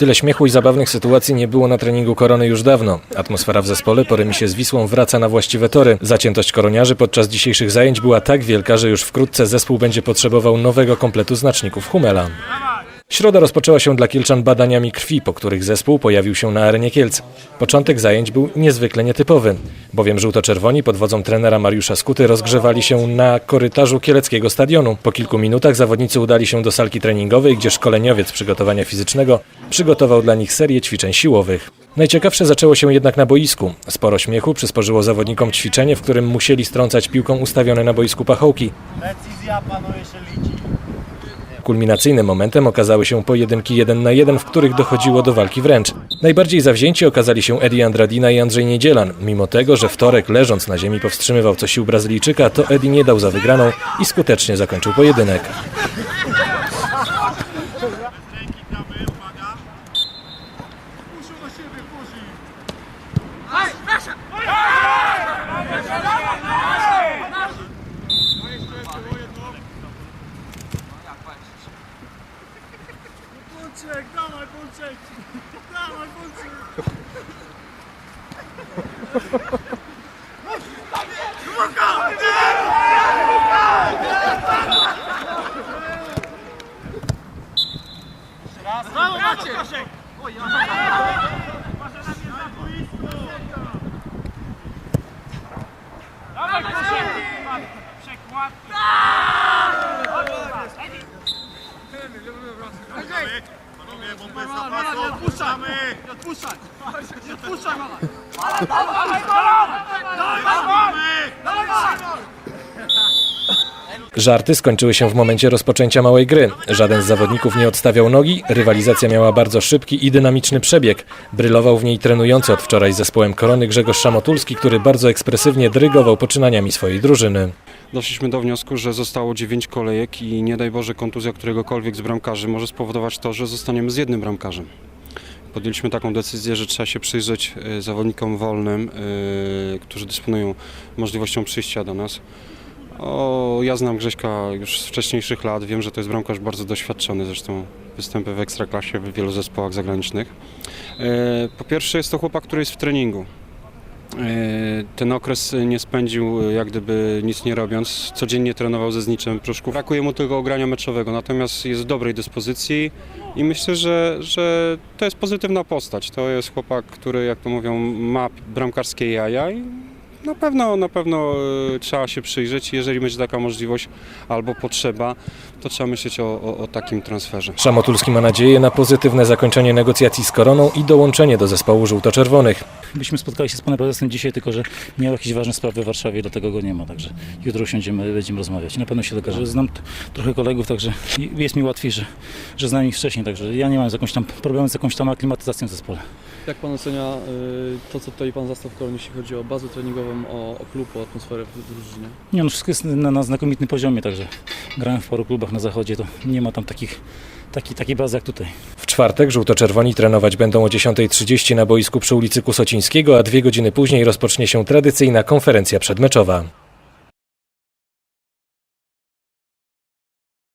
Tyle śmiechu i zabawnych sytuacji nie było na treningu Korony już dawno. Atmosfera w zespole po remisie z Wisłą wraca na właściwe tory. Zaciętość koroniarzy podczas dzisiejszych zajęć była tak wielka, że już wkrótce zespół będzie potrzebował nowego kompletu znaczników Humela. Środa rozpoczęła się dla Kielczan badaniami krwi, po których zespół pojawił się na arenie Kielc. Początek zajęć był niezwykle nietypowy, bowiem żółto-czerwoni pod wodzą trenera Mariusza Skuty rozgrzewali się na korytarzu kieleckiego stadionu. Po kilku minutach zawodnicy udali się do salki treningowej, gdzie szkoleniowiec przygotowania fizycznego przygotował dla nich serię ćwiczeń siłowych. Najciekawsze zaczęło się jednak na boisku. Sporo śmiechu przysporzyło zawodnikom ćwiczenie, w którym musieli strącać piłką ustawione na boisku pachołki. Decyzja panuje się liczy. Kulminacyjnym momentem okazały się pojedynki 1 na 1, w których dochodziło do walki wręcz. Najbardziej zawzięci okazali się Eddie Andradina i Andrzej Niedzielan. Mimo tego, że wtorek leżąc na ziemi powstrzymywał co sił Brazylijczyka, to Eddie nie dał za wygraną i skutecznie zakończył pojedynek. Bączek, dawaj Bączek! Dawaj Bączek! Brawo Maciek! Odpuszczamy! Nie odpuszczać! Nie odpuszczaj mama! Żarty skończyły się w momencie rozpoczęcia małej gry. Żaden z zawodników nie odstawiał nogi, rywalizacja miała bardzo szybki i dynamiczny przebieg. Brylował w niej trenujący od wczoraj z zespołem Korony Grzegorz Szamotulski, który bardzo ekspresywnie dyrygował poczynaniami swojej drużyny. Doszliśmy do wniosku, że zostało 9 kolejek i nie daj Boże kontuzja któregokolwiek z bramkarzy może spowodować to, że zostaniemy z jednym bramkarzem. Podjęliśmy taką decyzję, że trzeba się przyjrzeć e, zawodnikom wolnym, e, którzy dysponują możliwością przyjścia do nas. O, ja znam Grześka już z wcześniejszych lat, wiem, że to jest bramkarz bardzo doświadczony, zresztą występy w Ekstraklasie w wielu zespołach zagranicznych. E, Po pierwsze jest to chłopak, który jest w treningu. E, Ten okres nie spędził e, jak gdyby nic nie robiąc. Codziennie trenował ze Zniczem Pruszków. Brakuje mu tego ogrania meczowego, natomiast jest w dobrej dyspozycji i myślę, że, że to jest pozytywna postać. To jest chłopak, który jak to mówią ma bramkarskie jaja i na pewno, na pewno e, trzeba się przyjrzeć. Jeżeli będzie taka możliwość albo potrzeba, to trzeba myśleć o, o, o takim transferze. Szamotulski ma nadzieję na pozytywne zakończenie negocjacji z Koroną i dołączenie do zespołu żółto-czerwonych. Byśmy spotkali się z panem prezesem dzisiaj, tylko że miał jakieś ważne sprawy w Warszawie, dlatego go nie ma, także jutro usiądziemy, będziemy rozmawiać. Na pewno się dokaże. Znam t- trochę kolegów, także jest mi łatwiej, że, że znam ich wcześniej, także ja nie mam z jakąś tam problemu z jakąś tam aklimatyzacją w zespole. Jak pan ocenia y, to, co tutaj pan zastał w Koronie, jeśli chodzi o bazę treningową, o, o klub, o atmosferę w drużynie? Nie no, wszystko jest na, na znakomitym poziomie, także grałem w paru klubach na zachodzie, to nie ma tam takich, taki, takiej bazy jak tutaj. W czwartek żółto-czerwoni trenować będą o 10.30 na boisku przy ulicy Kusocińskiego, a dwie godziny później rozpocznie się tradycyjna konferencja przedmeczowa.